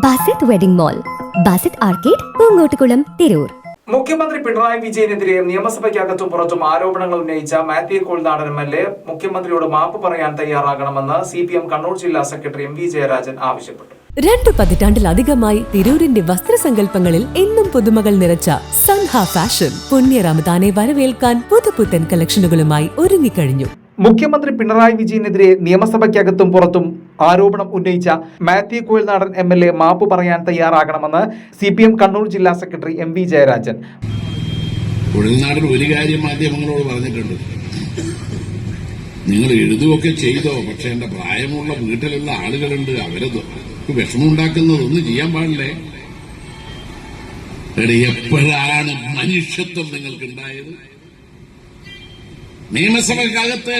Basith wedding mall Basith arcade Poongottukulam Tirur. മുഖ്യമന്ത്രി പിണറായി വിജയനെതിരെ നിയമസഭയ്ക്കകത്തും പുറത്തും ആരോപണങ്ങൾ ഉന്നയിച്ച Mathew Kuzhalnadan M L A മുഖ്യമന്ത്രിയോട് മാപ്പ് പറയാൻ തയ്യാറാകണമെന്ന് സി പി എം കണ്ണൂർ ജില്ലാ സെക്രട്ടറി എം വി ജയരാജൻ ആവശ്യപ്പെട്ടു. രണ്ടു പതിറ്റാണ്ടിലധികമായി തിരൂരിന്റെ വസ്ത്രസങ്കല്പങ്ങളിൽ എന്നും പുതുമകൾ നിറച്ച സൻഹ ഫാഷൻ പുണ്യ റമദാനെ വരവേൽക്കാൻ പുതുപുത്തൻ കളക്ഷനുകളുമായി ഒരുങ്ങിക്കഴിഞ്ഞു. മുഖ്യമന്ത്രി പിണറായി വിജയനെതിരെ നിയമസഭയ്ക്കകത്തും പുറത്തും ആരോപണം ഉന്നയിച്ച Mathew Kuzhalnadan M L A മാപ്പ് പറയാൻ തയ്യാറാകണമെന്ന് സി പി എം കണ്ണൂർ ജില്ലാ secretary M V Jayarajan. Kuzhalnadan ഒരു കാര്യം മാധ്യമങ്ങളോട് പറഞ്ഞിട്ടുണ്ട്. നിങ്ങൾ എഴുതുകയൊക്കെ ചെയ്തോ പക്ഷെ എന്റെ പ്രായമുള്ള വീട്ടിലുള്ള ആളുകളുണ്ട് അവരത് വിഷമമുണ്ടാക്കുന്നതൊന്നും ചെയ്യാൻ പാടില്ലേ? എപ്പോഴാണ് മനുഷ്യത്വം നിങ്ങൾക്ക് നിയമസഭക്കകത്ത്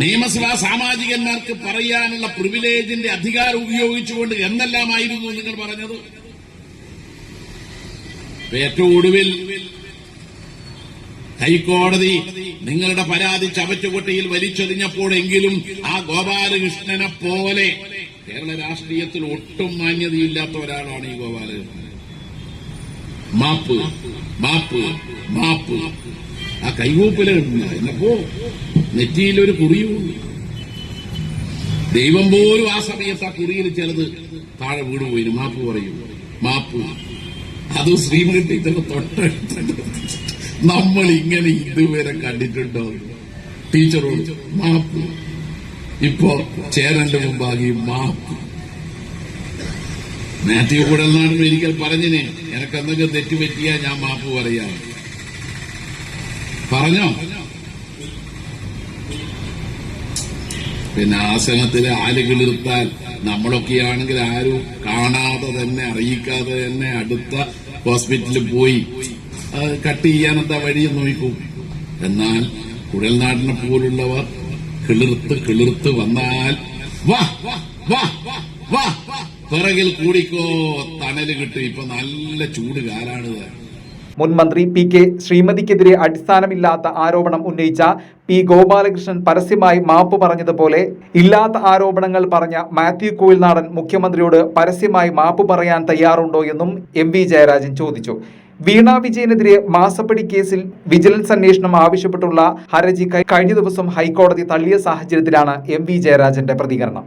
നിയമസഭാ സാമാജികന്മാർക്ക് പറയാനുള്ള പ്രിവിലേജിന്റെ അധികാരം ഉപയോഗിച്ചുകൊണ്ട് എന്നെല്ലാമായിരുന്നു നിങ്ങൾ പറഞ്ഞത്. ഏറ്റവും ഒടുവിൽ ഹൈക്കോടതി നിങ്ങളുടെ പരാതി ചവറ്റുകൊട്ടയിൽ വലിച്ചെറിഞ്ഞപ്പോഴെങ്കിലും ആ ഗോപാലകൃഷ്ണനെ പോലെ കേരള രാഷ്ട്രീയത്തിൽ ഒട്ടും മാന്യതയില്ലാത്ത ഒരാളാണ് ഈ ഗോപാലകൃഷ്ണൻ. മാപ്പ് മാപ്പ് മാപ്പ്. ആ കൈകൂപ്പിൽ എന്നപ്പോ നെറ്റിയിലൊരു കുറിയും ദൈവം പോലും ആ സമയത്ത് ആ കുറിയിൽ ചിലത് താഴെ വീട് പോയി മാപ്പ് പറയും. മാപ്പ്. അത് ശ്രീമതി ടീച്ചർ തൊട്ട നമ്മൾ ഇങ്ങനെ ഇതുവരെ കണ്ടിട്ടുണ്ടോ? ടീച്ചറോട് മാപ്പ്. ഇപ്പോ ചേരന്റെ മുമ്പാകെ മാപ്പ്. മാത്യു കൂടൽനാട് ഒരിക്കൽ പറഞ്ഞിനെ. എനക്ക് എന്തെങ്കിലും തെറ്റുപറ്റിയാ ഞാൻ മാപ്പ് പറയാം. പറഞ്ഞോ? പിന്നെ ആസനത്തിലെ നമ്മളൊക്കെ നമ്മളൊക്കെയാണെങ്കിൽ ആരും കാണാതെ തന്നെ അറിയിക്കാതെ തന്നെ അടുത്ത ഹോസ്പിറ്റലിൽ പോയി കട്ട് കട്ട് ചെയ്യാനെന്താ വഴി നോക്കും. എന്നാൽ കുഴൽനാടിനെ പോലുള്ളവർ കിളിർത്ത് കിളിർത്ത് വന്നാൽ വാ വാ വാ വാ. പിറകിൽ കൂടിക്കോ തണൽ കിട്ടും. ഇപ്പൊ നല്ല ചൂട് കാലാണിത്. മുൻ മന്ത്രി പി കെ ശ്രീമതിക്കെതിരെ അടിസ്ഥാനമില്ലാത്ത ആരോപണം ഉന്നയിച്ച പി ഗോപാലകൃഷ്ണൻ പരസ്യമായി മാപ്പ് പറഞ്ഞതുപോലെ ഇല്ലാത്ത ആരോപണങ്ങൾ പറഞ്ഞ മാത്യു കോയിൽനാടൻ മുഖ്യമന്ത്രിയോട് പരസ്യമായി മാപ്പ് പറയാൻ തയ്യാറുണ്ടോ എന്നും എം വി ജയരാജൻ ചോദിച്ചു. വീണാ വിജയനെതിരെ മാസപ്പടി കേസിൽ വിജിലൻസ് അന്വേഷണം ആവശ്യപ്പെട്ടുള്ള ഹർജി കഴിഞ്ഞ ദിവസം ഹൈക്കോടതി തള്ളിയ സാഹചര്യത്തിലാണ് എം വി ജയരാജന്റെ പ്രതികരണം.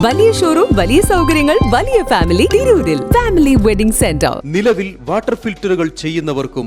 വലിയ ഷോറൂം വലിയ സൗകര്യങ്ങൾ വലിയ ഫാമിലി തിരൂരിൽ. ഫാമിലി വെഡിംഗ് സെന്റർ നിലവിൽ വാട്ടർ ഫിൽറ്ററുകൾ ചെയ്യുന്നവർക്കും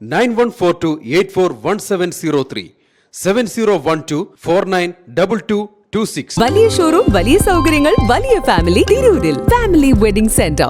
nine one four two eight four one seven zero three seven zero one two four nine double two two six. വലിയ ഷോറൂം വലിയ സൗകര്യങ്ങൾ വലിയ ഫാമിലി തിരൂരിൽ. Family wedding centre